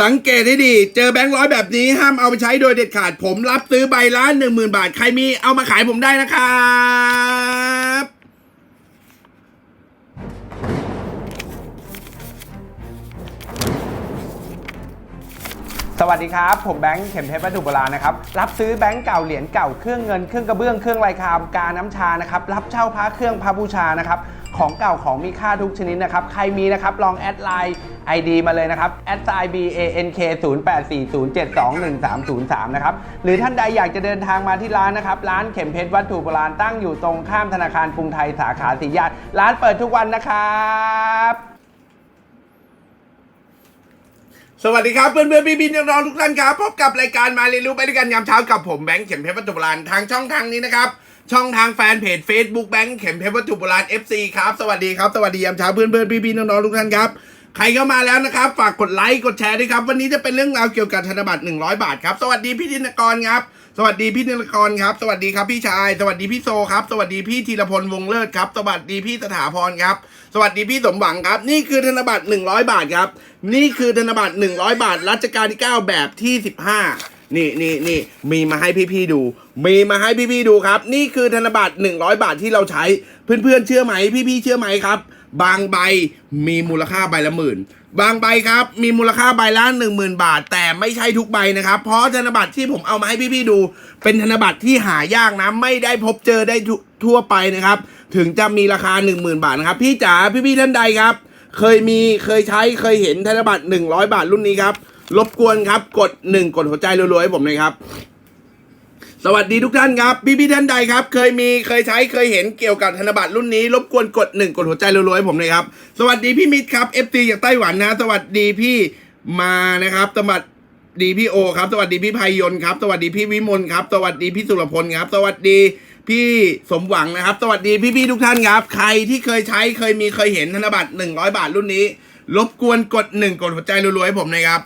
สังเกตให้ดี เจอแบงค์ร้อยแบบนี้ห้ามเอาไปใช้โดยเด็ดขาด ผมรับซื้อใบละหนึ่งหมื่นบาท ใครมีเอามาขายผมได้นะครับสวัสดีครับ ผมแบงค์เข็มเพชรวัตถุโบราณนะครับ รับซื้อแบงค์เก่าเหรียญเก่าเครื่องเงินเครื่องกระเบื้องเครื่องลายคามกาน้ำชานะครับ รับเช่าพระเครื่องพระบูชานะครับ ของเก่าของมีค่าทุกชนิดนะครับ ใครมีนะครับ ลองแอดไลน์ ID มาเลยนะครับ s i b a n k 0 8 4 0 7 2 1 3 0 3 นะครับ หรือท่านใดอยากจะเดินทางมาที่ร้านนะครับ ร้านเข็มเพชรวัตถุโบราณตั้งอยู่ตรงข้ามธนาคารกรุงไทยสาขาสีย่านร้านเปิดทุกวันนะครับสวัสดีครับเพื่อนเพื่อนพี่พี่น้องๆทุกท่านครับ พบกับรายการมาเรียนรู้ไปด้วยกันยามเช้ากับผมแบงค์เข็มเพชรวัตถุโบราณทางช่องทางนี้นะครับ ช่องทางแฟนเพจ Facebook แบงค์เข็มเพชรวัตถุโบราณ FC ครับ สวัสดีครับ สวัสดียามเช้าเพื่อนเพื่อนพี่พี่น้องๆทุกท่านครับ ใครเข้ามาแล้วนะครับ ฝากกดไลค์กดแชร์ด้วยครับ วันนี้จะเป็นเรื่องราวเกี่ยวกับธนบัตร100 บาทครับ สวัสดีพี่ธินกรครับ สวัสดีพี่ธินกรครับ สวัสดีครับพี่ชาย สวัสดีพี่โซครับ สวัสดีพี่ธีรพลวงเลิศครับ สวัสดีพี่สถาพรครับ สวัสดีพี่สมหวังครับ นี่คือธนบัตร100 บาทครับ นี่คือธนบัตร100 บาทรัชกาลที่ 9 แบบที่ 15 นี่นี่นี่มีมาให้พี่ๆดู มีมาให้พี่ๆดูครับ นี่คือธนบัตร100 บาทที่เราใช้ เพื่อนๆเชื่อไหมพี่ๆเชื่อไหมครับ บางใบมีมูลค่าใบละหมื่น บางใบครับ มีมูลค่าใบละหนึ่งหมื่นบาท แต่ไม่ใช่ทุกใบนะครับ เพราะธนบัตรที่ผมเอามาให้พี่ๆดู เป็นธนบัตรที่หายากนะ ไม่ได้พบเจอได้ทุทั่วไปนะครับ ถึงจะมีราคา 1 0,000 บาทนะครับ พี่จ๋าพี่ๆท่านใดครับ เคยมีเคยใช้เคยเห็นธนบัตร100 บาทรุ่นนี้ครับ รบกวนครับ กด1กดหัวใจรัวๆให้ผมหน่อยครับ สวัสดีทุกท่านครับพี่พี่ๆท่านใดครับ เคยมีเคยใช้เคยเห็นเกี่ยวกับธนบัตรรุ่นนี้ รบกวนกดหนึ่งกดหัวใจรัวๆให้ผมเลยครับ สวัสดีพี่มิตรครับ FT จากไต้หวันนะ สวัสดีพี่มานะครับสวัสดีพี่โอครับ สวัสดีพี่ภัยยนต์ครับ สวัสดีพี่วิมลครับ สวัสดีพี่สุรพลครับ สวัสดีพี่สมหวังนะครับ สวัสดีพี่พี่ๆทุกท่านครับ ใครที่เคยใช้เคยมีเคยเห็นธนบัตร100 บาทรุ่นนี้ รบกวนกดหนึ่งกดหัวใจรัวๆให้ผมหนะครับ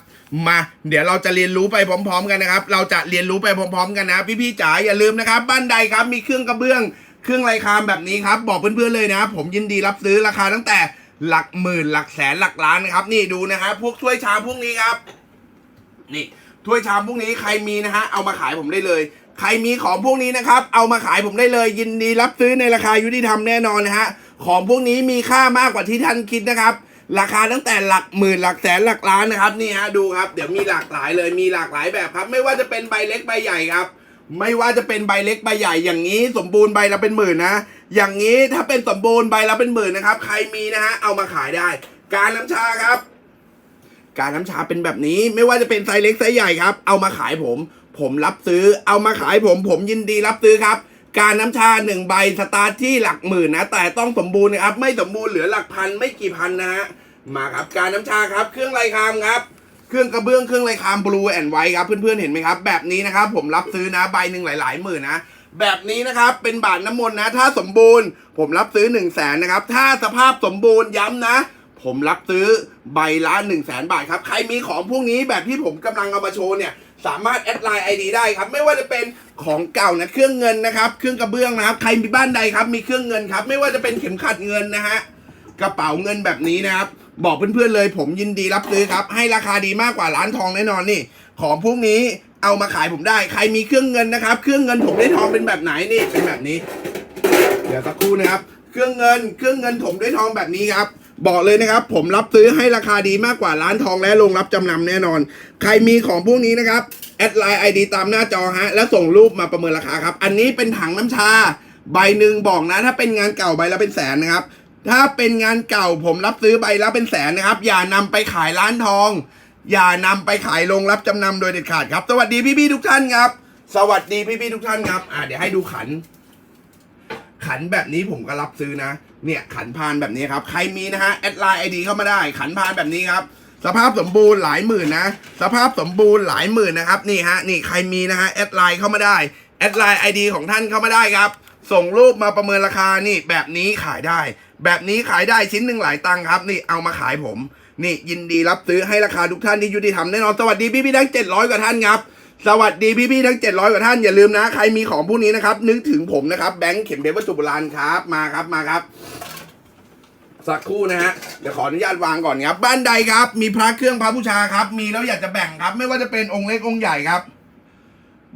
มา เดี๋ยวเราจะเรียนรู้ไปพร้อม ๆ กันนะครับ เราจะเรียนรู้ไปพร้อม ๆ กันนะ พี่ๆจ๋าอย่าลืมนะครับ บ้านใดครับมีเครื่องกระเบื้อง เครื่องไรคามแบบนี้ครับ บอกเพื่อนๆเลยนะ ผมยินดีรับซื้อราคาตั้งแต่หลักหมื่นหลักแสนหลักล้านนะครับ นี่ดูนะฮะพวกถ้วยชามพวกนี้ครับ นี่ถ้วยชามพวกนี้ใครมีนะฮะเอามาขายผมได้เลย ใครมีของพวกนี้นะครับ เอามาขายผมได้เลย ยินดีรับซื้อในราคายุติธรรมแน่นอนนะฮะของพวกนี้มีค่ามากกว่าที่ท่านคิดนะครับ ราคาตั้งแต่หลักหมื่นหลักแสนหลักล้านนะครับนี่ฮะดูครับ เดี๋ยวมีหลากหลายเลยมีหลากหลายแบบครับ ไม่ว่าจะเป็นใบเล็กใบใหญ่ครับ ไม่ว่าจะเป็นใบเล็กใบใหญ่อย่างนี้สมบูรณ์ใบละเป็นหมื่นนะอย่างนี้ถ้าเป็นสมบูรณ์ใบละเป็นหมื่นนะครับ ใครมีนะฮะเอามาขายได้ การน้ำชาครับ การน้ำชาเป็นแบบนี้ ไม่ว่าจะเป็นไซส์เล็กไซส์ใหญ่ครับ เอามาขายผม ผมรับซื้อเอามาขายผม ผมยินดีรับซื้อครับ การน้ำชาหนึ่งใบสตาร์ทที่หลักหมื่นนะ แต่ต้องสมบูรณ์นะครับ ไม่สมบูรณ์เหลือหลักพันไม่กี่พันนะฮะมาครับการน้ำชาครับ เครื่องไรคามครับเครื่องกระเบื้องเครื่องไรคามบลูแอนด์ไวครับเพื่อนๆเห็นไหมครับ แบบนี้นะครับผมรับซื้อนะใบหนึ่งหลายๆหมื่นนะแบบนี้นะครับเป็นบาทน้ำมนต์นะ ถ้าสมบูรณ์ ผมรับซื้อ1นึ่งแสนนะครับถ้าสภาพสมบูรณ์ย้ำนะ ผมรับซื้อใบละ1นึ่งแสนบาทครับใครมีของพวกนี้แบบที่ผมกำลังเอามาโชว์เนี่ย สามารถแอดไลน์ไอดีได้ครับ ไม่ว่าจะเป็นของเก่านะเครื่องเงินนะครับ เครื่องกระเบื้องนะครับ ใครมีบ้านใดครับ มีเครื่องเงินครับ ไม่ว่าจะเป็นเข็มขัดเงินนะฮะกระเป๋าเงินแบบนี้นะครับ บอกเพื่อนๆเลยผมยินดีรับซื้อครับ ให้ราคาดีมากกว่าร้านทองแน่นอนนี่ ของพวกนี้เอามาขายผมได้ ใครมีเครื่องเงินนะครับ เครื่องเงินผมได้ทองเป็นแบบไหนนี่เป็นแบบนี้ เดี๋ยวสักครู่นะครับ เครื่องเงิน เครื่องเงินถมด้วยทองแบบนี้ครับ บอกเลยนะครับ ผมรับซื้อให้ราคาดีมากกว่าร้านทองและโรงรับจำนำแน่นอน ใครมีของพวกนี้นะครับ แอดไลน์ไอดีตามหน้าจอฮะ แล้วส่งรูปมาประเมินราคาครับ อันนี้เป็นถังน้ำชา ใบหนึ่งบอกนะ ถ้าเป็นงานเก่าใบละเป็นแสนนะครับ ถ้าเป็นงานเก่าผมรับซื้อใบละเป็นแสนนะครับ อย่านำไปขายร้านทอง อย่านำไปขายโรงรับจำนำโดยเด็ดขาดครับ สวัสดีพี่ๆทุกท่านครับ สวัสดีพี่ๆทุกท่านครับ อ่าเดี๋ยวให้ดูขัน ขันแบบนี้ผมก็รับซื้อนะ เนี่ยขันพานแบบนี้ครับ ใครมีนะฮะแอดไลน์ไอดีเข้ามาได้ ขันพานแบบนี้ครับ สภาพสมบูรณ์หลายหมื่นนะ สภาพสมบูรณ์หลายหมื่นนะครับ นี่ฮะ นี่ใครมีนะฮะแอดไลน์เข้ามาได้ แอดไลน์ไอดีของท่านเข้ามาได้ครับ ส่งรูปมาประเมินราคา นี่แบบนี้ขายได้ แบบนี้ขายได้ชิ้นหนึ่งหลายตังค์ครับ นี่เอามาขายผม นี่ยินดีรับซื้อให้ราคาทุกท่านที่ยุติธรรมแน่นอน สวัสดีพี่พี่ทั้งเจ็ดร้อยกว่าท่านครับ สวัสดีพี่พี่ๆทั้ง 700 กว่าท่านอย่าลืมนะ ใครมีของพวกนี้นะครับ นึกถึงผมนะครับแบงค์เข็มเพชรวัตถุโบราณครับมาครับมาครับ สักครู่นะฮะเดี๋ยวขออนุญาตวางก่อนครับ บ้านใดครับ มีพระเครื่องพระบูชาครับ มีแล้วอยากจะแบ่งครับ ไม่ว่าจะเป็นองค์เล็กองค์ใหญ่ครับ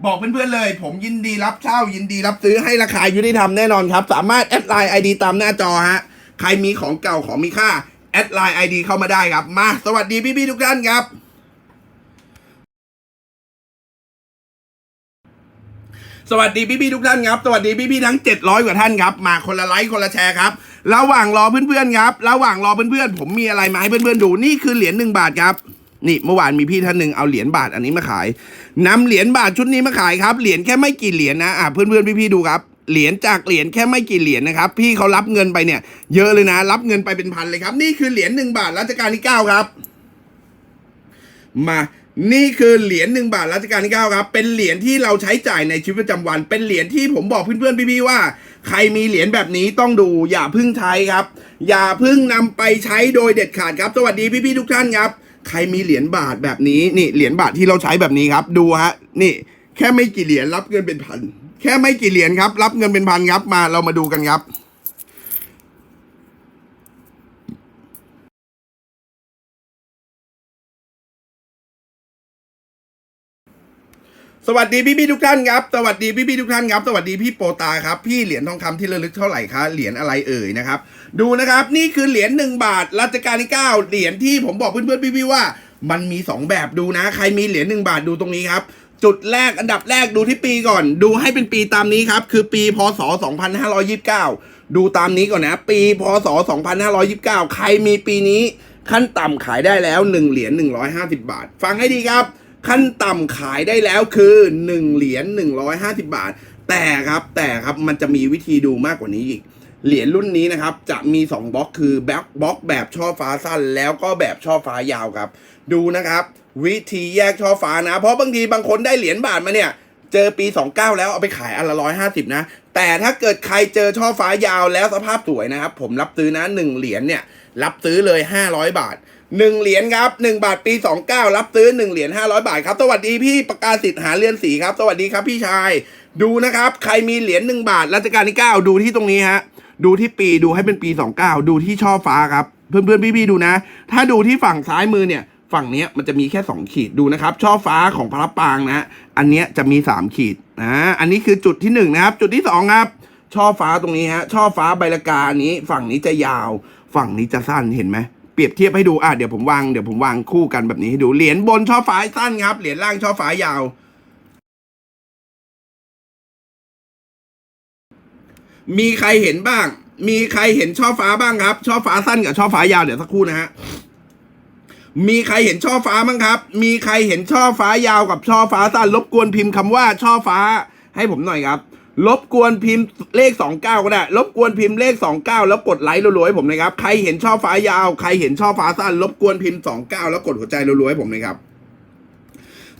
บอกเพื่อนๆเลย ผมยินดีรับเช่ายินดีรับซื้อให้ราคายุติธรรมแน่นอนครับ สามารถแอดไลน์ไอดีตามหน้าจอฮะใครมีของเก่าของมีค่าแอดไลน์ไอดีเข้ามาได้ครับ มา สวัสดีพี่ๆทุกท่านครับ สวัสดีพี่ๆทุกท่านครับ สวัสดีพี่ๆทั้ง 700 กว่าท่านครับ มาคนละไลค์คนละแชร์ครับ ระหว่างรอเพื่อนๆครับ ระหว่างรอเพื่อนๆ ผมมีอะไรมาให้เพื่อนๆดู นี่คือเหรียญหนึ่งบาทครับ นี่เมื่อวานมีพี่ท่านหนึ่งเอาเหรียญบาทอันนี้มาขายนำเหรียญบาทชุดนี้มาขายครับ เหรียญแค่ไม่กี่เหรียญนะ อะเพื่อนๆพี่ๆดูครับเหรียญจากเหรียญแค่ไม่กี่เหรียญนะครับ พี่เขารับเงินไปเนี่ย เยอะเลยนะ รับเงินไปเป็นพันเลยครับ นี่คือเหรียญหนึ่งบาทรัชกาลที่เก้าครับ มา นี่คือเหรียญหนึ่งบาทรัชกาลที่เก้าครับ เป็นเหรียญที่เราใช้จ่ายในชีวิตประจำวัน เป็นเหรียญที่ผมบอกเพื่อนๆพี่ๆว่า ใครมีเหรียญแบบนี้ต้องดู อย่าพึ่งใช้ครับ อย่าพึ่งนำไปใช้โดยเด็ดขาดครับ สวัสดีพี่ๆทุกท่านครับ ใครมีเหรียญบาทแบบนี้ นี่เหรียญบาทที่เราใช้แบบนี้ครับ ดูฮะ นี่ แค่ไม่กี่เหรียญรับเงินเป็นพัน แค่ไม่กี่เหรียญครับ รับเงินเป็นพันครับ มาเรามาดูกันครับ สวัสดีพี่พี่ๆทุกท่านครับ สวัสดีพี่พี่ๆทุกท่านครับ สวัสดีพี่โปตาครับ พี่เหรียญทองคำที่ระลึกเท่าไหร่คะ เหรียญอะไรเอ่ยนะครับ ดูนะครับ นี่คือเหรียญหนึ่งบาท รัชกาลที่เก้าเหรียญที่ผมบอกเพื่อนๆพี่พี่ๆว่า มันมีสองแบบดูนะ ใครมีเหรียญหนึ่งบาทดูตรงนี้ครับ จุดแรกอันดับแรกดูที่ปีก่อน ดูให้เป็นปีตามนี้ครับ คือปีพศ 2529 ดูตามนี้ก่อนนะ ปีพศ 2529 ใครมีปีนี้ขั้นต่ำขายได้แล้ว1เหรียญ150 บาท ฟังให้ดีครับ ขั้นต่ำขายได้แล้วคือ 1 เหรียญ150 บาท แต่ครับแต่ครับมันจะมีวิธีดูมากกว่านี้อีก เหรียญรุ่นนี้นะครับ จะมี 2บล็อกคือแบ็คบล็อกแบบช่อฟ้าสั้น แล้วก็แบบช่อฟ้ายาวครับ ดูนะครับ วิธีแยกช่อฟ้านะ เพราะบางทีบางคนได้เหรียญบาทมาเนี่ยเจอปี 29 แล้วเอาไปขายอันละร้อยห้าสิบนะ แต่ถ้าเกิดใครเจอช่อฟ้ายาวแล้วสภาพสวยนะครับ ผมรับซื้อนะหนึ่งเหรียญเนี่ย รับซื้อเลย 500 บาท 1เหรียญครับ1บาทปี29รับซื้อ1เหรียญ500บาทครับสวัสดีพี่ประกาศสิทธิ์หาเรือนสีครับ สวัสดีครับพี่ชาย ดูนะครับ ใครมีเหรียญ1บาทรัชกาลที่9ดูที่ตรงนี้ฮะดูที่ปีดูให้เป็นปี29ดูที่ช่อฟ้าครับ เพื่อนๆพี่ๆดูนะ ถ้าดูที่ฝั่งซ้ายมือเนี่ย ฝั่งเนี้ยมันจะมีแค่2ขีดดูนะครับ ช่อฟ้าของพระปางนะอันเนี้ยจะมี3ขีดอ่าอันนี้คือจุดที่1นะครับ จุดที่2ครับช่อฟ้าตรงนี้ฮะช่อฟ้าใบละกาอันนี้ ฝั่งนี้จะยาว ฝั่งนี้จะสั้นเห็นไหม เปรียบเทียบให้ดูอะเดี๋ยวผมวางเดี๋ยวผมวางคู่กันแบบนี้ให้ดูเหรียญบนช่อฟ้าสั้นครับ เหรียญล่างช่อฟ้ายาว มีใครเห็นบ้าง มีใครเห็นช่อฟ้าบ้างครับ ช่อฟ้าสั้นกับช่อฟ้ายาวเดี๋ยวสักครู่นะฮะมีใครเห็นช่อฟ้าบ้างครับ มีใครเห็นช่อฟ้ายาวกับช่อฟ้าสั้นรบกวนพิมพ์คำว่าช่อฟ้าให้ผมหน่อยครับ รบกวนพิมพ์เลข 29 ก็ได้ รบกวนพิมพ์เลข 29 แล้วกดไลค์รัวๆให้ผมนะครับ ใครเห็นช่อฟ้ายาว ใครเห็นช่อฟ้าสั้น รบกวนพิมพ์ 29 แล้วกดหัวใจรัวๆให้ผมเลยครับ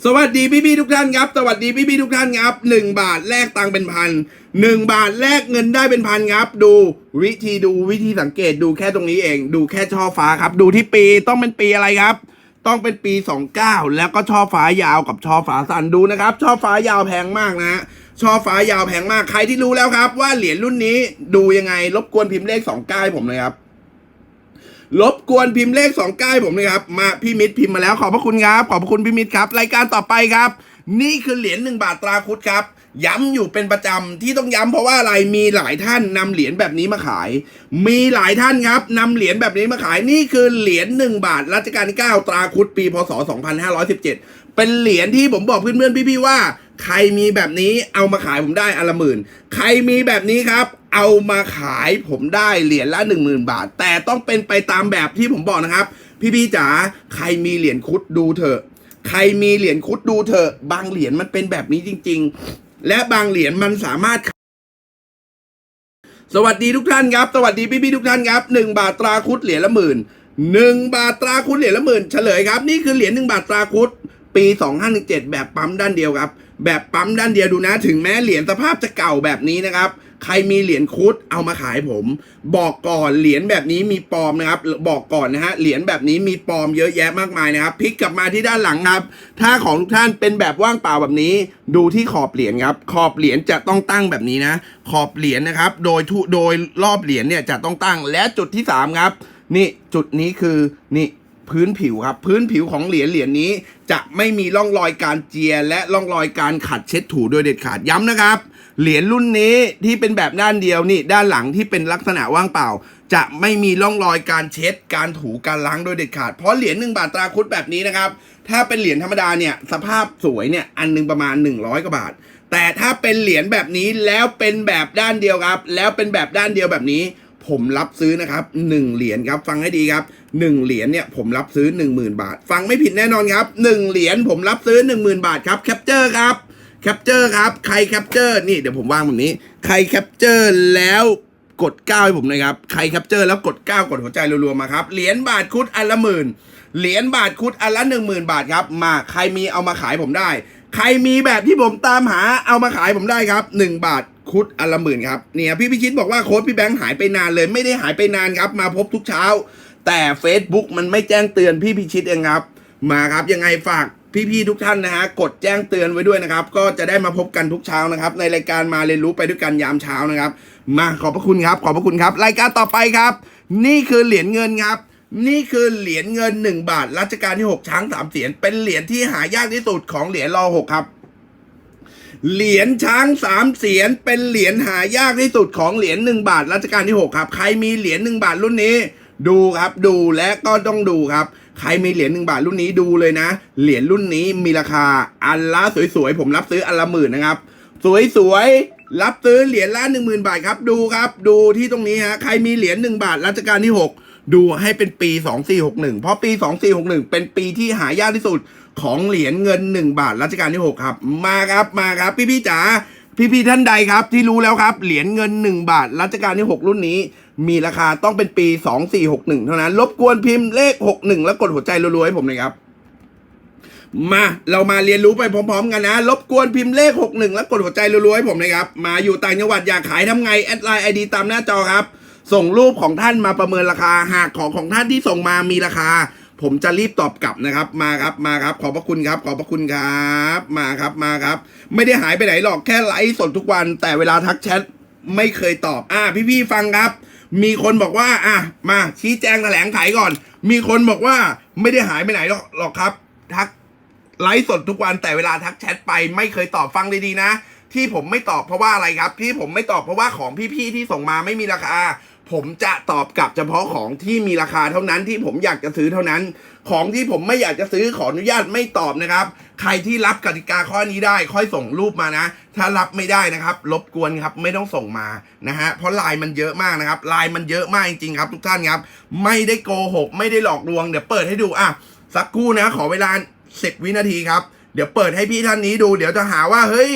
สวัสดีพี่ๆทุกท่านครับ สวัสดีพี่ๆทุกท่านครับหนึ่งบาทแลกตังค์เป็นพันหนึ่งบาทแลกเงินได้เป็นพันครับ ดูวิธีดูวิธีสังเกตดูแค่ตรงนี้เอง ดูแค่ช่อฟ้าครับ ดูที่ปีต้องเป็นปีอะไรครับต้องเป็นปี 29 แล้วก็ช่อฟ้ายาวกับช่อฟ้าสั้นดูนะครับ ช่อฟ้ายาวแพงมากนะฮะ ช่อฟ้ายาวแพงมาก ใครที่รู้แล้วครับ ว่าเหรียญรุ่นนี้ดูยังไง รบกวนพิมพ์เลข29ให้ผมเลยครับ รบกวนพิมพ์เลขสองก้ายผมเลยครับ มาพี่มิตรพิมพ์มาแล้วขอบพระคุณครับ ขอบพระคุณพี่มิตรครับ รายการต่อไปครับ นี่คือเหรียญหนึ่งบาทตราคุดครับย้ำอยู่เป็นประจำที่ต้องย้ำเพราะว่าอะไรมีหลายท่านนำเหรียญแบบนี้มาขาย มีหลายท่านครับนำเหรียญแบบนี้มาขายนี่คือเหรียญหนึ่งบาทรัชกาลที่9ตราคุดปีพศ 2517 เป็นเหรียญที่ผมบอกเพื่อนๆพี่ๆว่า ใครมีแบบนี้เอามาขายผมได้อันละหมื่น ใครมีแบบนี้ครับเอามาขายผมได้เหรียญละหนึ่งหมื่นบาท แต่ต้องเป็นไปตามแบบที่ผมบอกนะครับ พี่ๆจ๋าใครมีเหรียญคุดดูเถอะ ใครมีเหรียญคุดดูเถอะ บางเหรียญมันเป็นแบบนี้จริง ๆ และบางเหรียญมันสามารถ สวัสดีทุกท่านครับ สวัสดีพี่ๆทุกท่านครับหนึ่งบาทตราคุดเหรียญละหมื่นหนึ่งบาทตราคุดเหรียญละหมื่นเฉลยครับ นี่คือเหรียญหนึ่งบาทตราคุด ปี 2517 แบบปั๊มด้านเดียวครับ แบบปั๊มด้านเดียวดูนะ ถึงแม้เหรียญสภาพจะเก่าแบบนี้นะครับ ใครมีเหรียญคุดเอามาขายผม บอกก่อนเหรียญแบบนี้มีปลอมนะครับ บอกก่อนนะฮะเหรียญแบบนี้มีปลอมเยอะแยะมากมายนะครับพลิกกลับมาที่ด้านหลังครับ ถ้าของทุกท่านเป็นแบบว่างเปล่าแบบนี้ ดูที่ขอบเหรียญครับ ขอบเหรียญจะต้องตั้งแบบนี้นะ ขอบเหรียญนะครับ โดยทุโดยรอบเหรียญเนี่ยจะต้องตั้งและจุดที่สามครับนี่จุดนี้คือนี่พื้นผิวครับ พื้นผิวของเหรียญเหรียญนี้ จะไม่มีร่องรอยการเจีย และร่องรอยการขัดเช็ดถูโดยเด็ดขาดย้ำนะครับ เหรียญรุ่นนี้ที่เป็นแบบด้านเดียวนี่ด้านหลังที่เป็นลักษณะว่างเปล่า จะไม่มีร่องรอยการเช็ด การถูการล้างโดยเด็ดขาดเพราะเหรียญหนึ่งบาทตราคุดแบบนี้นะครับ ถ้าเป็นเหรียญธรรมดาเนี่ยสภาพสวยเนี่ยอันหนึงประมาณ 100กว่าบาท แต่ถ้าเป็นเหรียญแบบนี้แล้วเป็นแบบด้านเดียวครับ แล้วเป็นแบบด้านเดียวแบบนี้ ผมรับซื้อนะครับ1เหรียญครับฟังให้ดีครับ1เหรียญเนี่ยผมรับซื้อ 10,000 บาท ฟังไม่ผิดแน่นอนครับ1เหรียญผมรับซื้อ 10,000 บาทครับแคปเจอร์ครับแคปเจอร์ครับใครแคปเจอร์นี่เดี๋ยวผมวางแบบนี้ ใครแคปเจอร์แล้วกด9ให้ผมหนะครับใครแคปเจอร์แล้วกด 9 กดหัวใจรัวๆมาครับเหรียญบาทคุดอันละหมื่นเหรียญบาทคุดอันละ10,000 บาทครับมาใครมีเอามาขายผมได้ ใครมีแบบที่ผมตามหาเอามาขายผมได้ครับ 1 บาท คุดอันละหมื่นครับเนี่ยพี่พิชิตบอกว่าโค้ดพี่แบงค์หายไปนานเลยไม่ได้หายไปนานครับ มาพบทุกเช้า แต่ Facebook มันไม่แจ้งเตือนพี่พิชิตเองครับ มาครับยังไงฝากพี่ๆทุกท่านนะฮะกดแจ้งเตือนไว้ด้วยนะครับ ก็จะได้มาพบกันทุกเช้านะครับ ในรายการมาเรียนรู้ไปด้วยกันยามเช้านะครับ มาขอบพระคุณครับขอบพระคุณครับ รายการต่อไปครับ นี่คือเหรียญเงินครับ นี่คือเหรียญเงิน 1 บาทรัชกาลที่ 6 ช้างสามเสียนเป็นเหรียญที่หายากที่สุดของเหรียญรอหกครับ เหรียญช้างสามเสียนเป็นเหรียญหายากที่สุดของเหรียญหนึ่งบาทรัชกาลที่หกครับ ใครมีเหรียญหนึ่งบาทรุ่นนี้ ดูครับดูและก็ต้องดูครับ ใครมีเหรียญหนึ่งบาทรุ่นนี้ดูเลยนะ เหรียญรุ่นนี้มีราคาอันละสวยๆผมรับซื้ออันละหมื่นนะครับ สวยๆรับซื้อเหรียญละหนึ่งหมื่นบาทครับดูครับ ดูที่ตรงนี้ฮะใครมีเหรียญหนึ่งบาทรัชกาลที่หกดูให้เป็นปี 2461 เพราะปี 2461 เป็นปีที่หายากที่สุด ของเหรียญเงิน 1 บาทรัชกาลที่ 6 ครับ มาครับมาครับ พี่ๆจ๋าพี่ๆท่านใดครับ ที่รู้แล้วครับ เหรียญเงิน 1 บาทรัชกาลที่ 6 รุ่นนี้ มีราคาต้องเป็นปี 2461 เท่านั้น รบกวนพิมพ์เลข 61 แล้วกดหัวใจรัวๆให้ผมหน่อยครับมาเรามาเรียนรู้ไปพร้อมๆกันนะ รบกวนพิมพ์เลข 61 แล้วกดหัวใจรัวๆให้ผมนะครับ มาอยู่ต่างจังหวัดอยากขายทำไง แอดไลน์ไอดีตามหน้าจอครับ ส่งรูปของท่านมาประเมินราคา หากของของท่านที่ส่งมามีราคา ผมจะรีบตอบกลับนะครับ มาครับมาครับ ขอบพระคุณครับ ขอบพระคุณครับ มาครับมาครับ ไม่ได้หายไปไหนหรอกแค่ไลฟ์สดทุกวัน แต่เวลาทักแชทไม่เคยตอบ อ่าพี่ๆฟังครับ มีคนบอกว่า อะมาชี้แจงแถลงไขก่อน มีคนบอกว่าไม่ได้หายไปไหนหรอกหรอกครับ ทักไลฟ์สดทุกวันแต่เวลาทักแชทไปไม่เคยตอบฟังดีๆนะ ที่ผมไม่ตอบเพราะว่าอะไรครับ ที่ผมไม่ตอบเพราะว่าของพี่ๆที่ส่งมาไม่มีราคา ผมจะตอบกลับเฉพาะของที่มีราคาเท่านั้นที่ผมอยากจะซื้อเท่านั้น ของที่ผมไม่อยากจะซื้อขออนุญาตไม่ตอบนะครับ ใครที่รับกติกาข้อนี้ได้ ค่อยส่งรูปมานะ ถ้ารับไม่ได้นะครับรบกวนครับไม่ต้องส่งมานะฮะเพราะไลน์มันเยอะมากนะครับไลน์มันเยอะมากจริงๆครับ ทุกท่านครับ ไม่ได้โกหก ไม่ได้หลอกลวงเดี๋ยวเปิดให้ดูอะสักครู่นะขอเวลาสิบวินาทีครับเดี๋ยวเปิดให้พี่ท่านนี้ดู เดี๋ยวจะหาว่าเฮ้ย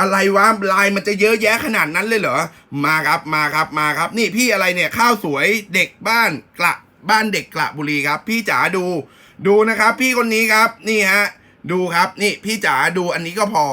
อะไรวะลายมันจะเยอะแยะขนาดนั้นเลยเหรอ มาครับมาครับมาครับ นี่พี่อะไรเนี่ยข้าวสวยเด็กบ้านกระบ้านเด็กกระบุรีครับ พี่จ๋าดูดูนะครับ พี่คนนี้ครับนี่ฮะดูครับ นี่พี่จ๋าดูอันนี้ก็พอ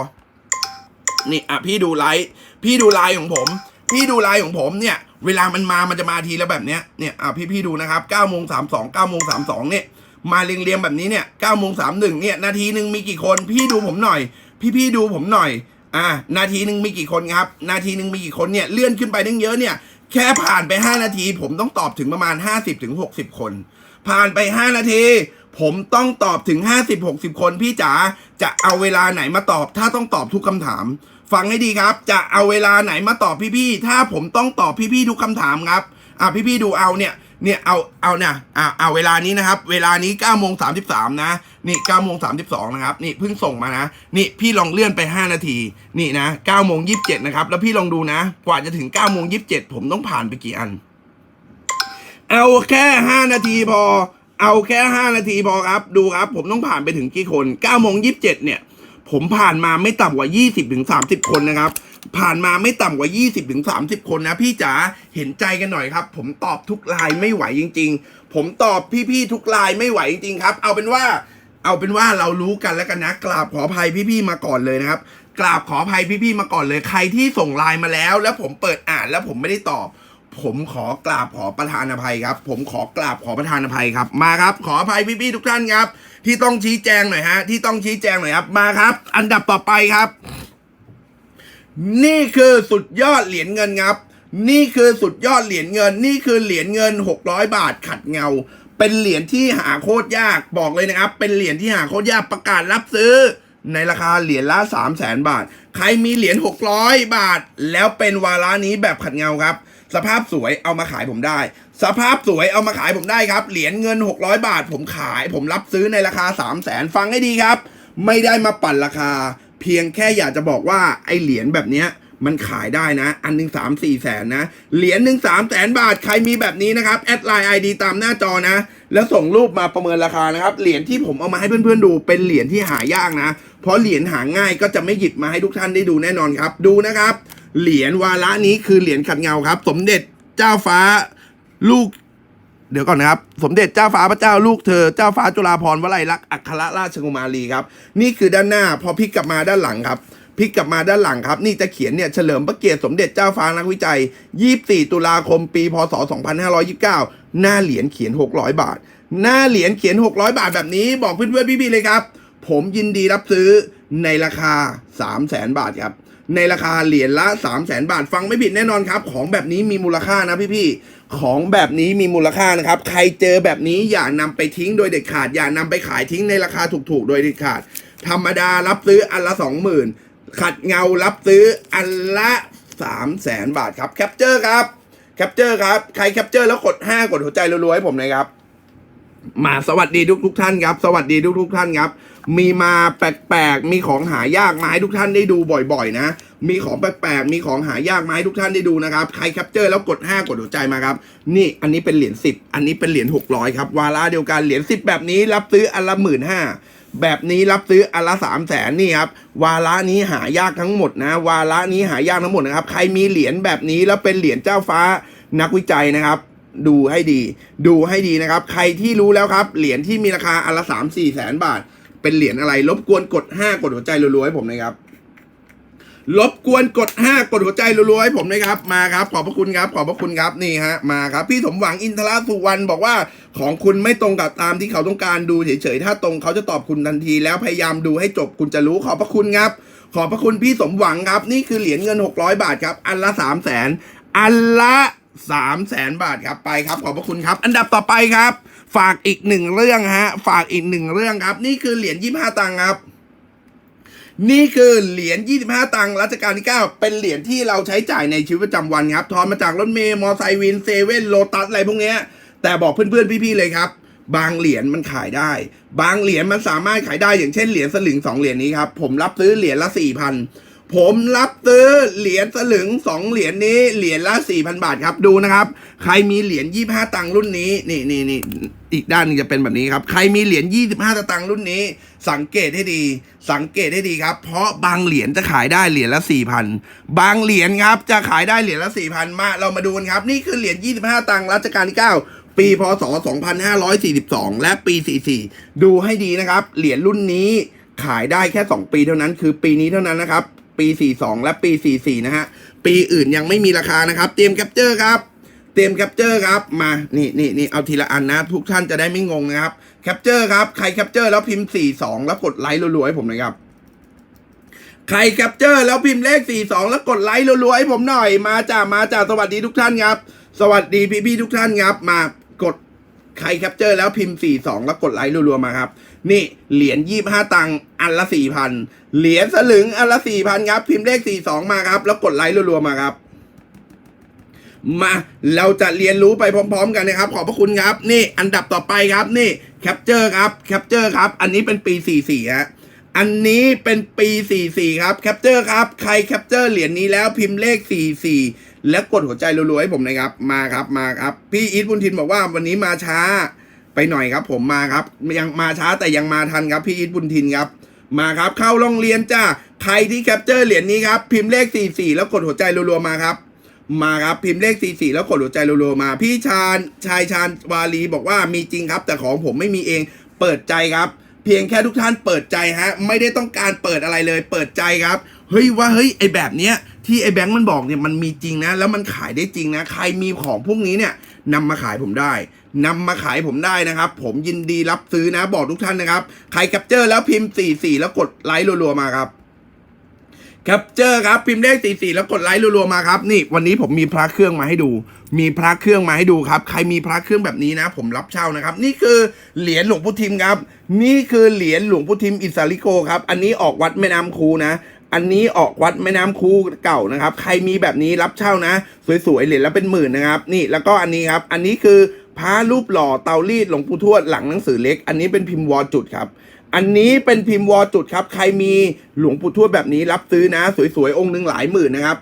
นี่อะพี่ดูไลฟ์พี่ดูไลฟ์ของผม พี่ดูไลฟ์ของผมเนี่ย เวลามันมามันจะมาทีและแบบเนี้ยเนี่ยอะพี่พี่ดูนะครับ9โมง32 9โมง32เนี่ยมาเรียงเรียงแบบนี้เนี่ย9โมง31เนี่ยนาทีหนึ่งมีกี่คน พี่ดูผมหน่อย พี่พี่ดูผมหน่อย อ่านาทีหนึ่งมีกี่คนครับ นาทีหนึ่งมีกี่คนเนี่ยเลื่อนขึ้นไปตั้งเยอะเนี่ยแค่ผ่านไป 5 นาที ผมต้องตอบถึงประมาณ 50ถึง60คน ผ่านไป 5 นาที ผมต้องตอบถึง 50-60 คนพี่จ๋าจะเอาเวลาไหนมาตอบ ถ้าต้องตอบทุกคำถาม ฟังให้ดีครับ จะเอาเวลาไหนมาตอบพี่ๆถ้าผมต้องตอบพี่ๆทุกคำถามครับอะพี่ๆดูเอาเนี่ย เนี่ยเอาเอาเนี่ยอะเอาเวลานี้นะครับ เวลานี้9โมง33นะนี่9โมง32นะครับนี่เพิ่งส่งมานะ นี่พี่ลองเลื่อนไป 5 นาที นี่นะ9โมง27นะครับแล้วพี่ลองดูนะ กว่าจะถึง9โมง27ผมต้องผ่านไปกี่อัน เอาแค่ 5 นาทีพอ เอาแค่ 5 นาทีพอครับ ดูครับ ผมต้องผ่านไปถึงกี่คน9โมง27เนี่ย ผมผ่านมาไม่ต่ำกว่า 20ถึง30 คนนะครับ ผ่านมาไม่ต่ำกว่า 20ถึง30 คนนะ พี่จ๋าเห็นใจกันหน่อยครับ ผมตอบทุกไลน์ไม่ไหวจริง ๆ ผมตอบพี่ๆทุกไลน์ไม่ไหวจริงๆครับ เอาเป็นว่าเอาเป็นว่าเรารู้กันแล้วกันนะ กราบขออภัยพี่ๆมาก่อนเลยนะครับ กราบขออภัยพี่ๆมาก่อนเลย ใครที่ส่งไลน์มาแล้ว แล้วผมเปิดอ่านแล้วผมไม่ได้ตอบ ผมขอกราบขอประธานอภัยครับ ผมขอกราบขอประธานอภัยครับ มาครับ ขออภัยพี่ๆทุกท่านครับ ที่ต้องชี้แจงหน่อยฮะ ที่ต้องชี้แจงหน่อยครับ มาครับ อันดับต่อไปครับ นี่คือสุดยอดเหรียญเงินครับ นี่คือสุดยอดเหรียญเงิน นี่คือเหรียญเงิน 600 บาทขัดเงา เป็นเหรียญที่หาโคตรยากบอกเลยนะครับ เป็นเหรียญที่หาโคตรยากประกาศรับซื้อ ในราคาเหรียญละ3 0 0แสนบาท ใครมีเหรียญ600 บาท แล้วเป็นวาระนี้แบบขัดเงาครับ สภาพสวยเอามาขายผมได้ สภาพสวยเอามาขายผมได้ครับ เหรียญเงิน 600 บาท ผมขาย ผมรับซื้อในราคา3 0 0แสนฟังให้ดีครับ ไม่ได้มาปั่นราคา เพียงแค่อยากจะบอกว่าไอเหรียญแบบเนี้ยมันขายได้นะ อันหนึ่งสามสี่แสนนะ เหรียญหนึ่งสามแสนบาท ใครมีแบบนี้นะครับ แอดไลน์ไอดีตามหน้าจอนะ แล้วส่งรูปมาประเมินราคานะครับ เหรียญที่ผมเอามาให้เพื่อนๆดู เป็นเหรียญที่หายากนะ เพราะเหรียญหาง่ายก็จะไม่หยิบมาให้ทุกท่านได้ดูแน่นอนครับ ดูนะครับ เหรียญวาระนี้คือเหรียญขัดเงาครับ สมเด็จเจ้าฟ้า ลูก เดี๋ยวก่อนนะครับ สมเด็จเจ้าฟ้าพระเจ้าลูกเธอเจ้าฟ้าจุฬาภรณ์วลัยลักษณ์อัครราชกุมารีครับ นี่คือด้านหน้าพอพลิกกลับมาด้านหลังครับพลิกกลับมาด้านหลังครับ นี่จะเขียนเนี่ยเฉลิมพระเกียรติสมเด็จเจ้าฟ้านักวิจัย 24 ตุลาคม ปีพศ 2529 หน้าเหรียญเขียน 600 บาท หน้าเหรียญเขียน 600 บาทแบบนี้บอกเพื่อนๆพี่ๆเลยครับ ผมยินดีรับซื้อในราคา 3 0 0แสนบาทครับในราคาเหรียญละ 3 0 0แสนบาท ฟังไม่ผิดแน่นอนครับ ของแบบนี้มีมูลค่านะพี่ๆ ของแบบนี้มีมูลค่านะครับ ใครเจอแบบนี้อย่านำไปทิ้งโดยเด็ดขาด อย่านำไปขายทิ้งในราคาถูกๆ โดยเด็ดขาด ธรรมดารับซื้ออันละ20,000ขัดเงารับซื้ออันละ3 0 0แสนบาทครับแคปเจอร์ครับแคปเจอร์ครับ ใครแคปเจอร์แล้วกด 5 กดหัวใจรัวๆให้ผมหน่อยครับ มาสวัสดีทุกทุกๆท่านครับ สวัสดีทุกทุกๆท่านครับ มีมาแปลกๆ มีของหายากมาให้ทุกท่านได้ดูบ่อยๆนะ มีของแปลกๆ มีของหายากมาให้ทุกท่านได้ดูนะครับ ใครแคปเจอร์แล้วกด 5 กดหัวใจมาครับ นี่อันนี้เป็นเหรียญ10 อันนี้เป็นเหรียญ600 ครับ วาระเดียวกันเหรียญ10 แบบนี้รับซื้ออันละหมื่นห้าแบบนี้รับซื้ออันละสามแสนนี่ครับวาระนี้หายากทั้งหมดนะ วาระนี้หายากทั้งหมดนะครับ ใครมีเหรียญแบบนี้แล้วเป็นเหรียญเจ้าฟ้านักวิจัยนะครับดูให้ดี ดูให้ดีนะครับ ใครที่รู้แล้วครับ เหรียญที่มีราคาอันละสามสี่แสนบาท เป็นเหรียญอะไร รบกวนกดห้ากดหัวใจรัวๆให้ผมนะครับ รบกวนกดห้ากดหัวใจรัวๆให้ผมนะครับ มาครับ ขอบพระคุณครับ ขอบพระคุณครับนี่ฮะ มาครับ พี่สมหวังอินทราสุวรรณบอกว่าของคุณไม่ตรงกับตามที่เขาต้องการดูเฉยๆ ถ้าตรงเขาจะตอบคุณทันที แล้วพยายามดูให้จบคุณจะรู้ขอบพระคุณครับ ขอบพระคุณพี่สมหวังครับ นี่คือเหรียญเงิน 600 บาทครับ อันละ3 0 0แสนอันละ 3 0 0แสนบาทครับไปครับขอบพระคุณครับ อันดับต่อไปครับ ฝากอีกหนึ่งเรื่องฮะ ฝากอีกหนึ่งเรื่องครับ นี่คือเหรียญ25ตังครับ นี่คือเหรียญ25 ตังค์รัชกาลที่ 9 เป็นเหรียญที่เราใช้จ่ายในชีวิตประจำวันครับทอนมาจากรถเมล์มอไซค์วินเซเว่นโลตัสอะไรพวกเนี้ยแต่บอกเพื่อนๆพี่ๆเลยครับบางเหรียญมันขายได้ บางเหรียญมันสามารถขายได้อย่างเช่นเหรียญสลึง2เหรียญนี้ครับ ผมรับซื้อเหรียญละ4,000 ผมรับซื้อเหรียญสลึง2เหรียญนี้เหรียญละ4,000บาทครับดูนะครับ ใครมีเหรียญ25ตังค์รุ่นนี้นี่นี่นี่อีกด้านนึงจะเป็นแบบนี้ครับ ใครมีเหรียญ25สตังค์รุ่นนี้ สังเกตให้ดี สังเกตให้ดีครับ เพราะบางเหรียญจะขายได้เหรียญละ4,000บางเหรียญครับจะขายได้เหรียญละ4,000มาเรามาดูกันครับ นี่คือเหรียญ25ตังค์รัชกาลที่9ปีพศ2542 และปี 44 ดูให้ดีนะครับ เหรียญรุ่นนี้ขายได้แค่ 2 ปีเท่านั้น คือปีนี้เท่านั้นนะครับ ปี 42 และปี 44 นะฮะ ปีอื่นยังไม่มีราคานะครับ เตรียมแคปเจอร์ครับ เตรียมแคปเจอร์ครับ มา นี่นี่นี่เอาทีละอันนะ ทุกท่านจะได้ไม่งงนะครับ แคปเจอร์ครับ ใครแคปเจอร์แล้วพิมพ์ 42 แล้วกดไลค์รัวๆให้ผมหน่อยครับ ใครแคปเจอร์แล้วพิมพ์เลข 42 แล้วกดไลค์รัวๆให้ผมหน่อย มาจ้า มาจ้า สวัสดีทุกท่านครับ สวัสดีพี่ๆทุกท่านครับ มากดใครแคปเจอร์แล้วพิมพ์ 42 แล้วกดไลค์รัวๆมาครับ นี่เหรียญ25ตังอันละ4,000เหรียญสลึงอันละ4,000ครับ พิมพ์เลข42มาครับ แล้วกดไลค์รัวๆมาครับ มาเราจะเรียนรู้ไปพร้อม ๆ กันนะครับ ขอบพระคุณครับ นี่อันดับต่อไปครับนี่แคปเจอร์ครับแคปเจอร์ครับ อันนี้เป็นปี44ฮะอันนี้เป็นปี 44 ครับ แคปเจอร์ครับ ใครแคปเจอร์เหรียญนี้แล้วพิมพ์เลข 44 แล้วกดหัวใจรัวๆให้ผมนะครับ มาครับ มาครับ พี่อีทบุญทินบอกว่าวันนี้มาช้า ไปหน่อยครับ ผมมาครับยังมาช้าแต่ยังมาทันครับพี่อีทบุญทินครับ มาครับเข้าโรงเรียนจ้าใครที่แคปเจอร์เหรียญนี้ครับพิมพ์เลข 44 แล้วกดหัวใจรัวๆมาครับ มาครับพิมพ์เลข 44 แล้วกดหัวใจรัวๆมา พี่ชาญชายชาญวาลีบอกว่ามีจริงครับ แต่ของผมไม่มีเองเปิดใจครับเพียงแค่ทุกท่านเปิดใจฮะ ไม่ได้ต้องการเปิดอะไรเลย เปิดใจครับ เฮ้ยว่าเฮ้ยไอแบบเนี้ยที่ไอแบงค์มันบอกเนี่ยมันมีจริงนะ แล้วมันขายได้จริงนะ ใครมีของพวกนี้เนี่ยนำมาขายผมได้ นำมาขายผมได้นะครับ ผมยินดีรับซื้อนะ บอกทุกท่านนะครับ ใครแคปเจอร์แล้วพิมพ์ 44 แล้วกดไลค์รัวๆมาครับแคปเจอร์ครับ พิมพ์เลข44แล้วกดไลค์รัวๆมาครับ นี่วันนี้ผมมีพระเครื่องมาให้ดู มีพระเครื่องมาให้ดูครับ ใครมีพระเครื่องแบบนี้นะ ผมรับเช่านะครับ นี่คือเหรียญหลวงพุทิมครับ นี่คือเหรียญหลวงพุทิมอิสาลิโกครับ อันนี้ออกวัดแม่น้ำคูนะ อันนี้ออกวัดแม่น้ำคูเก่านะครับ ใครมีแบบนี้รับเช่านะ สวยๆเหรียญและเป็นหมื่นนะครับ นี่แล้วก็อันนี้ครับ อันนี้คือ พระรูปหล่อเตารีดหลวงปู่ทวดหลังหนังสือเล็ก อันนี้เป็นพิมพ์วอลจุดครับ อันนี้เป็นพิมพ์วอลจุดครับ ใครมีหลวงปู่ทวดแบบนี้รับซื้อนะ สวยๆองค์หนึ่งหลายหมื่นนะครับ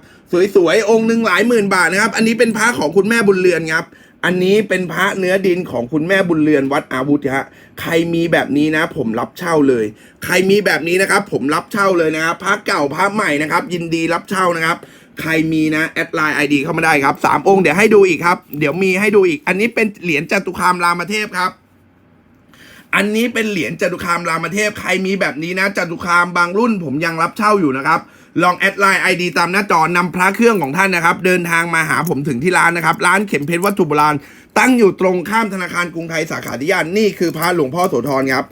สวยๆองค์หนึ่งหลายหมื่นบาทนะครับ อันนี้เป็นพระของคุณแม่บุญเรือนครับอันนี้เป็นพระเนื้อดินของคุณแม่บุญเรือนวัดอาวุธฮะ ใครมีแบบนี้นะ ผมรับเช่าเลย ใครมีแบบนี้นะครับ ผมรับเช่าเลยนะครับพระเก่าพระใหม่นะครับ ยินดีรับเช่านะครับ ใครมีนะแอดไลน์ไอดีเข้ามาได้ครับสามองค์เดี๋ยวให้ดูอีกครับ เดี๋ยวมีให้ดูอีก อันนี้เป็นเหรียญจตุคามรามเทพครับ อันนี้เป็นเหรียญจตุคามรามเทพ ใครมีแบบนี้นะจตุคามบางรุ่นผมยังรับเช่าอยู่นะครับ ลองแอดไลน์ไอดีตามหน้าจอนำพระเครื่องของท่านนะครับ เดินทางมาหาผมถึงที่ร้านนะครับ ร้านเข็มเพชรวัตถุโบราณตั้งอยู่ตรงข้ามธนาคารกรุงไทยสาขาธิยานนี่คือพระหลวงพ่อโสธรครับ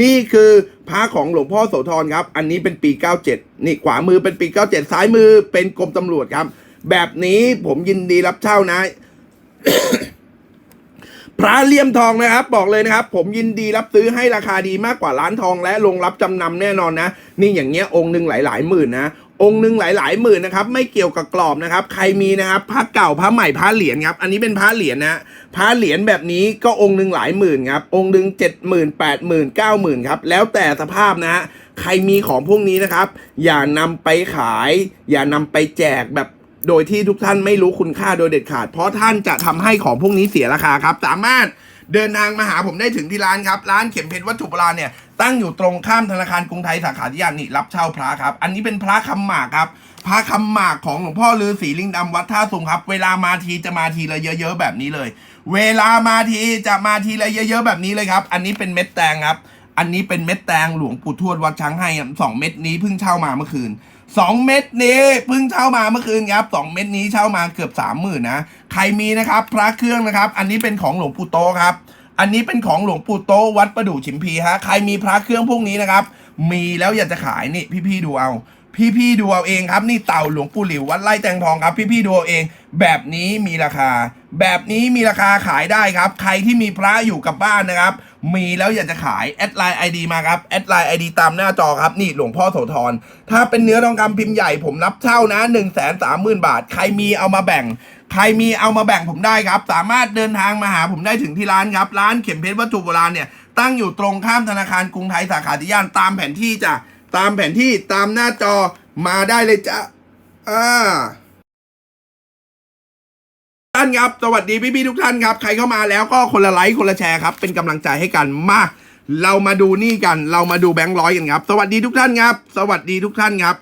นี่คือพระของหลวงพ่อโสธรครับ อันนี้เป็นปี 97 นี่ขวามือเป็นปี 97 ซ้ายมือเป็นกรมตำรวจครับ แบบนี้ผมยินดีรับเช่านะ พระเลี่ยมทองนะครับ บอกเลยนะครับ ผมยินดีรับซื้อให้ราคาดีมากกว่าร้านทองและลงรับจำนำแน่นอนนะ นี่อย่างเงี้ยองค์หนึ่งหลายหลายหมื่นนะ องค์หนึ่งหลาย ๆ หมื่นนะครับ ไม่เกี่ยวกับกรอบนะครับ ใครมีนะครับพระเก่าพระใหม่พระเหรียญครับ อันนี้เป็นพระเหรียญนะพระเหรียญแบบนี้ก็องค์หนึ่งหลายหมื่นครับ องค์หนึ่งเจ็ดหมื่นแปดหมื่นเก้าหมื่นครับ แล้วแต่สภาพนะฮะใครมีของพวกนี้นะครับ อย่านำไปขาย อย่านำไปแจกแบบโดยที่ทุกท่านไม่รู้คุณค่าโดยเด็ดขาด เพราะท่านจะทำให้ของพวกนี้เสียราคาครับ สามารถ เดินทางมาหาผมได้ถึงที่ร้านครับ ร้านเข็มเพชรวัตถุโบราณเนี่ยตั้งอยู่ตรงข้ามธนาคารกรุงไทยสาขาธิยานนี่รับเช่าพระครับ อันนี้เป็นพระคำหมากครับ พระคำหมากของหลวงพ่อฤาษีลิงดำวัดท่าสุงครับ เวลามาทีจะมาทีละเยอะๆแบบนี้เลย เวลามาทีจะมาทีละเยอะๆแบบนี้เลยครับ อันนี้เป็นเม็ดแตงครับ อันนี้เป็นเม็ดแตงหลวงปู่ทวดวัดช้างให้สองเม็ดนี้เพิ่งเช่ามาเมื่อคืน สองเม็ดนี้เพิ่งเช่ามาเมื่อคืนครับสองเม็ดนี้เช่ามาเกือบสามหมื่นนะ ใครมีนะครับ พระเครื่องนะครับ อันนี้เป็นของหลวงปู่โตครับ อันนี้เป็นของหลวงปู่โตวัดประดู่ฉิมพีฮะ ใครมีพระเครื่องพวกนี้นะครับ มีแล้วอยากจะขายนี่พี่ๆดูเอาพี่ๆดูเอาเองครับ นี่เต่าหลวงปู่หลิววัดไร่แตงทองครับ พี่ๆดูเอาเอง แบบนี้มีราคา แบบนี้มีราคาขายได้ครับ ใครที่มีพระอยู่กับบ้านนะครับ มีแล้วอยากจะขายแอดไลน์ไอดีมาครับแอดไลน์ไอดีตามหน้าจอครับนี่หลวงพ่อโสธรถ้าเป็นเนื้อทองคำพิมพ์ใหญ่ผมรับเช่านะ1นึ่งแสนสามหมื่นบาท ใครมีเอามาแบ่ง ใครมีเอามาแบ่งผมได้ครับ สามารถเดินทางมาหาผมได้ถึงที่ร้านครับร้านเข็มเพชรวัตถุโบราณเนี่ยตั้งอยู่ตรงข้ามธนาคารกรุงไทยสาขาธิยานตามแผนที่จ้ะตามแผนที่ตามหน้าจอมาได้เลยจ้ะอ่า ท่านครับ สวัสดีพี่ๆทุกท่านครับ ใครเข้ามาแล้วก็คนละไลค์คนละแชร์ครับ เป็นกำลังใจให้กันมา เรามาดูนี่กัน เรามาดูแบงค์ร้อยกันครับ สวัสดีทุกท่านครับ สวัสดีทุกท่านครับ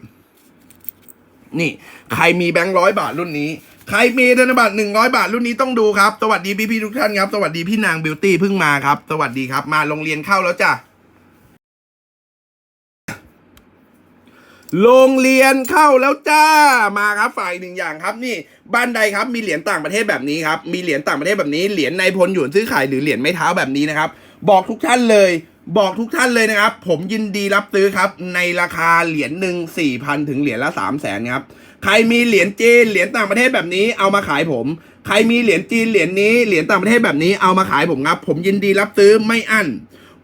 นี่ ใครมีแบงค์ร้อยบาทรุ่นนี้ ใครมีธนบัตรหนึ่งร้อยบาทรุ่นนี้ต้องดูครับ สวัสดีพี่ๆทุกท่านครับ สวัสดีพี่นางบิวตี้เพิ่งมาครับ สวัสดีครับ มาโรงเรียนเข้าแล้วจ้ะโรงเรียนเข้าแล้วจ้ามาครับฝ่ายหนึ่งอย่างครับนี่ บ้านใดครับมีเหรียญต่างประเทศแบบนี้ครับมีเหรียญต่างประเทศแบบนี้เหรียญในพลหยวนซื้อขายหรือเหรียญไม้เท้าแบบนี้นะครับ บอกทุกท่านเลยบอกทุกท่านเลยนะครับ ผมยินดีรับซื้อครับ ในราคาเหรียญหนึ่งสี่พันถึงเหรียญละสามแสนครับ ใครมีเหรียญจีนเหรียญต่างประเทศแบบนี้เอามาขายผม ใครมีเหรียญจีนเหรียญนี้เหรียญต่างประเทศแบบนี้เอามาขายผมครับ ผมยินดีรับซื้อไม่อั้น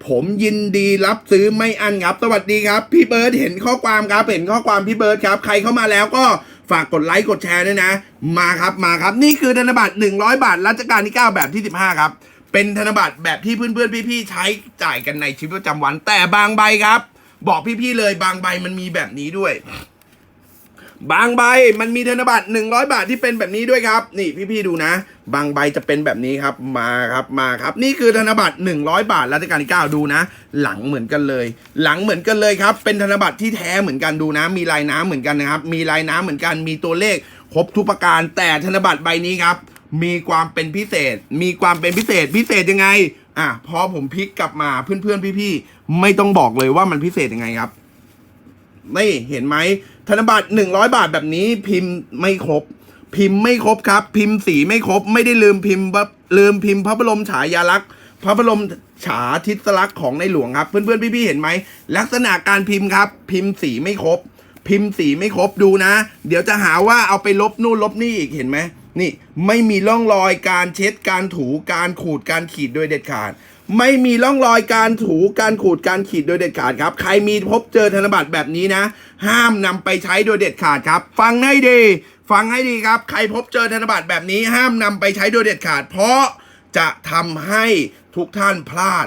ผมยินดีรับซื้อไม่อั้นครับ สวัสดีครับ พี่เบิร์ดเห็นข้อความครับเห็นข้อความพี่เบิร์ดครับ ใครเข้ามาแล้วก็ ฝากกดไลค์กดแชร์ด้วยนะ มาครับมาครับ นี่คือธนบัตร100 บาทรัชกาลที่ 9 แบบที่ 15 ครับ เป็นธนบัตรแบบที่เพื่อนๆ พี่ๆ ใช้จ่ายกันในชีวิตประจำวัน แต่บางใบครับ บอกพี่ๆเลยบางใบมันมีแบบนี้ด้วย บางใบมันมีธนบัตร100 บาทที่เป็นแบบนี้ด้วยครับ นี่พี่ๆดูนะ บางใบจะเป็นแบบนี้ครับมาครับมาครับ นี่คือธนบัตร100 บาทรัชกาลที่9ดูนะ หลังเหมือนกันเลย หลังเหมือนกันเลยครับ เป็นธนบัตรที่แท้เหมือนกันดูนะ มีลายน้ำเหมือนกันนะครับ มีลายน้ำเหมือนกัน มีตัวเลขครบทุกประการแต่ธนบัตรใบนี้ครับ มีความเป็นพิเศษ มีความเป็นพิเศษพิเศษยังไงอะพอผมพลิกกลับมาเพื่อนๆพี่ๆไม่ต้องบอกเลยว่ามันพิเศษยังไงครับ นี่เห็นไหมธนบัตร100 บาทแบบนี้พิมพ์ไม่ครบ พิมพ์ไม่ครบครับ พิมพ์สีไม่ครบ ไม่ได้ลืมพิมพ์ว่าลืมพิมพ์พระบรมฉายาลักษณ์พระบรมฉาทิศลักษณ์ของในหลวงครับ เพื่อนๆพี่ๆเห็นไหมลักษณะการพิมพ์ครับ พิมพ์สีไม่ครบ พิมพ์สีไม่ครบดูนะ เดี๋ยวจะหาว่าเอาไปลบนู่นลบนี่อีกเห็นไหมนี่ไม่มีร่องรอยการเช็ดการถูการขูดการขีดโดยเด็ดขาด ไม่มีร่องรอยการถูการขูดการขีดโดยเด็ดขาดครับ ใครมีพบเจอธนบัตรแบบนี้นะ ห้ามนำไปใช้โดยเด็ดขาดครับ ฟังให้ดี ฟังให้ดีครับ ใครพบเจอธนบัตรแบบนี้ห้ามนำไปใช้โดยเด็ดขาด เพราะจะทำให้ทุกท่านพลาด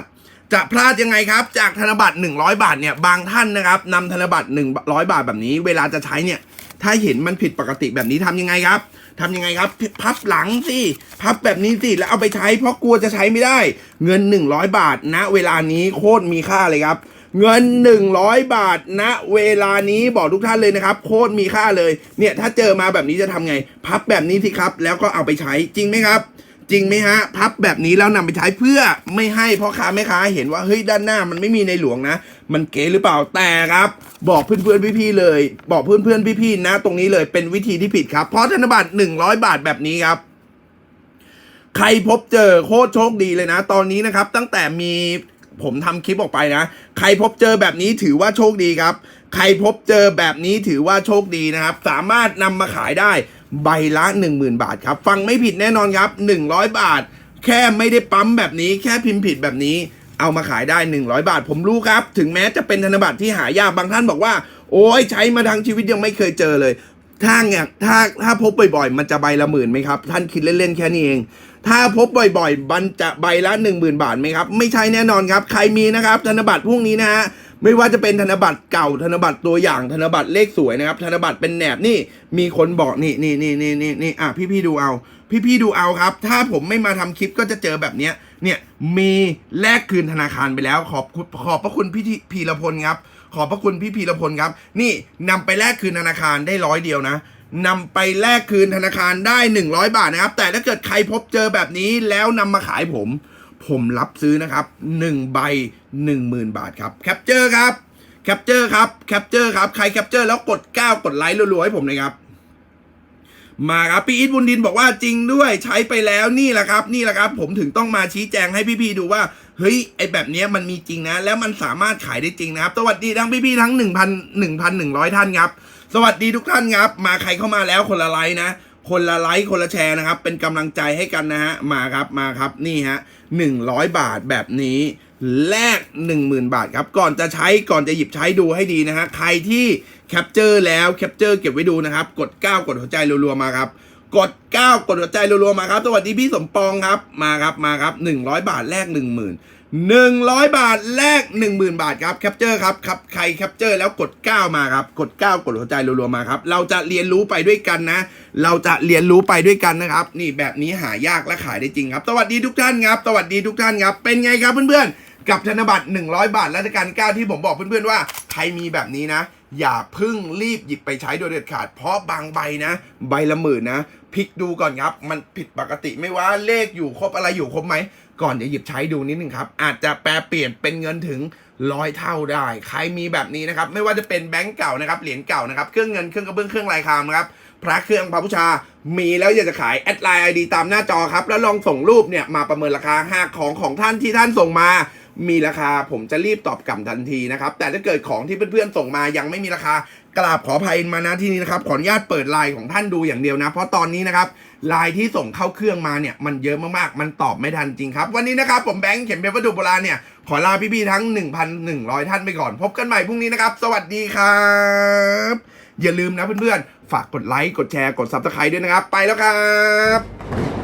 จะพลาดยังไงครับ จากธนบัตร 100 บาทเนี่ยบางท่านนะครับนำธนบัตร 100 บาทแบบนี้ เวลาจะใช้เนี่ยถ้าเห็นมันผิดปกติแบบนี้ทำยังไงครับ ทำยังไงครับ พับหลังสิพับแบบนี้สิแล้วเอาไปใช้เพราะกลัวจะใช้ไม่ได้ เงิน 100 บาทณเวลานี้โคตรมีค่าเลยครับ เงิน 100 บาทณเวลานี้บอกทุกท่านเลยนะครับ โคตรมีค่าเลยเนี่ยถ้าเจอมาแบบนี้จะทำไง พับแบบนี้สิครับ แล้วก็เอาไปใช้จริงไหมครับ จริงไหมฮะ พับแบบนี้แล้วนำไปใช้เพื่อไม่ให้พ่อค้าแม่ค้าเห็นว่าเฮ้ยด้านหน้ามันไม่มีในหลวงนะ มันเก๋หรือเปล่าแต่ครับ บอกเพื่อนๆพี่ๆเลย บอกเพื่อนๆพี่ๆนะ ตรงนี้เลยเป็นวิธีที่ผิดครับเพราะธนบัตร100 บาทแบบนี้ครับ ใครพบเจอโคตรโชคดีเลยนะ ตอนนี้นะครับ ตั้งแต่มีผมทำคลิปออกไปนะ ใครพบเจอแบบนี้ถือว่าโชคดีครับ ใครพบเจอแบบนี้ถือว่าโชคดีนะครับ สามารถนำมาขายได้ ใบละ 10,000 บาทครับ ฟังไม่ผิดแน่นอนครับ 100 บาท แค่ไม่ได้ปั๊มแบบนี้ แค่พิมพ์ผิดแบบนี้ เอามาขายได้ 100 บาท ผมรู้ครับ ถึงแม้จะเป็นธนบัตรที่หายากบางท่านบอกว่า โอ้ยใช้มาทั้งชีวิตยังไม่เคยเจอเลยถ้าเนี่ยถ้าถ้าพบบ่อยๆ มันจะใบละหมื่นไหมครับ ท่านคิดเล่นๆ แค่นี้เอง ถ้าพบบ่อยๆ มันจะใบละ 1 0,000 บาทไหมครับ ไม่ใช่แน่นอนครับ ใครมีนะครับ ธนบัตรพวกนี้นะฮะ ไม่ว่าจะเป็นธนบัตรเก่าธนบัตรตัวอย่างธนบัตรเลขสวยนะครับ ธนบัตรเป็นแหนบนี่ มีคนบอกนี่นี่นี่นี่นี่นี่อะพี่ๆดูเอา พี่ๆดูเอาครับ ถ้าผมไม่มาทำคลิปก็จะเจอแบบเนี้ยเนี่ยมีแลกคืนธนาคารไปแล้ว ขอบขอบพระคุณพี่ที่พีรพลครับ ขอบพระคุณพี่พีรพลครับ นี่นำไปแลกคืนธนาคารได้ร้อยเดียวนะนำไปแลกคืนธนาคารได้ 100 บาทนะครับ แต่ถ้าเกิดใครพบเจอแบบนี้แล้วนำมาขายผม ผมรับซื้อนะครับ 1 ใบ 10,000 บาทครับแคปเจอร์ครับแคปเจอร์ครับแคปเจอร์ครับใครแคปเจอร์แล้วกด 9 กดไลค์รัวๆให้ผมเลยครับมาครับพี่อีทบุญดินบอกว่าจริงด้วยใช้ไปแล้วนี่แหละครับ นี่แหละครับ ผมถึงต้องมาชี้แจงให้พี่ๆดูว่า เฮ้ยไอแบบนี้มันมีจริงนะ แล้วมันสามารถขายได้จริงนะครับ สวัสดีทั้งพี่ๆทั้ง 1,000 1,100 ท่านครับ สวัสดีทุกท่านครับ มาใครเข้ามาแล้วคนละไลค์นะ คนละไลค์คนละแชร์นะครับ เป็นกำลังใจให้กันนะฮะ มาครับมาครับนี่ฮะ100บาทแบบนี้ แลก10,000บาทครับ ก่อนจะใช้ก่อนจะหยิบใช้ดูให้ดีนะฮะ ใครที่แคปเจอร์แล้วแคปเจอร์เก็บไว้ดูนะครับ กด 9 กดหัวใจรัวๆมาครับ กด 9 กดหัวใจรัวๆมาครับ สวัสดีพี่สมปองครับ มาครับมาครับ 100 บาทแลก10,000 100 บาทแลก10,000 บาทครับแคปเจอร์ครับครับใครแคปเจอร์แล้วกด 9 มาครับกด 9 กดหัวใจรัวๆมาครับเราจะเรียนรู้ไปด้วยกันนะ เราจะเรียนรู้ไปด้วยกันนะครับ นี่แบบนี้หายากและขายได้จริงครับ สวัสดีทุกท่านครับ สวัสดีทุกท่านครับ เป็นไงครับเพื่อนๆ กับธนบัตร 100 บาทรัชกาล9ที่ผมบอกเพื่อนๆว่าใครมีแบบนี้นะ อย่าเพึ่งรีบหยิบไปใช้โดยเด็ดขาด เพราะบางใบนะ ใบละหมื่นนะพลิกดูก่อนครับ มันผิดปกติไม่ว่าเลขอยู่ครบอะไรอยู่ครบไหม ก่อนจะหยิบใช้ดูนิดนึงครับ อาจจะแปลเปลี่ยนเป็นเงินถึงร้อยเท่าได้ ใครมีแบบนี้นะครับ ไม่ว่าจะเป็นแบงก์เก่านะครับ เหรียญเก่านะครับ เครื่องเงิน เครื่องกระเบื้อง เครื่องลายคามนะครับ พระเครื่องพระบูชา มีแล้วอยากจะขาย แอดไลน์ไอดีตามหน้าจอครับ แล้วลองส่งรูปเนี่ยมาประเมินราคาหากของของท่านที่ท่านส่งมา มีราคาผมจะรีบตอบกลับทันทีนะครับ แต่ถ้าเกิดของที่เพื่อนๆส่งมายังไม่มีราคา กราบขออภัยมานะที่นี้นะครับ ขออนุญาตเปิดไลน์ของท่านดูอย่างเดียวนะ เพราะตอนนี้นะครับไลน์ที่ส่งเข้าเครื่องมาเนี่ยมันเยอะมากๆ มันตอบไม่ทันจริงครับ วันนี้นะครับผมแบงค์เข็มเพชรวัตถุโบราณเนี่ย ขอลาพี่ๆทั้ง 1,100 ท่านไปก่อน พบกันใหม่พรุ่งนี้นะครับ สวัสดีครับ อย่าลืมนะเพื่อนๆ ฝากกดไลค์ กดแชร์ กด subscribe ด้วยนะครับ ไปแล้วครับ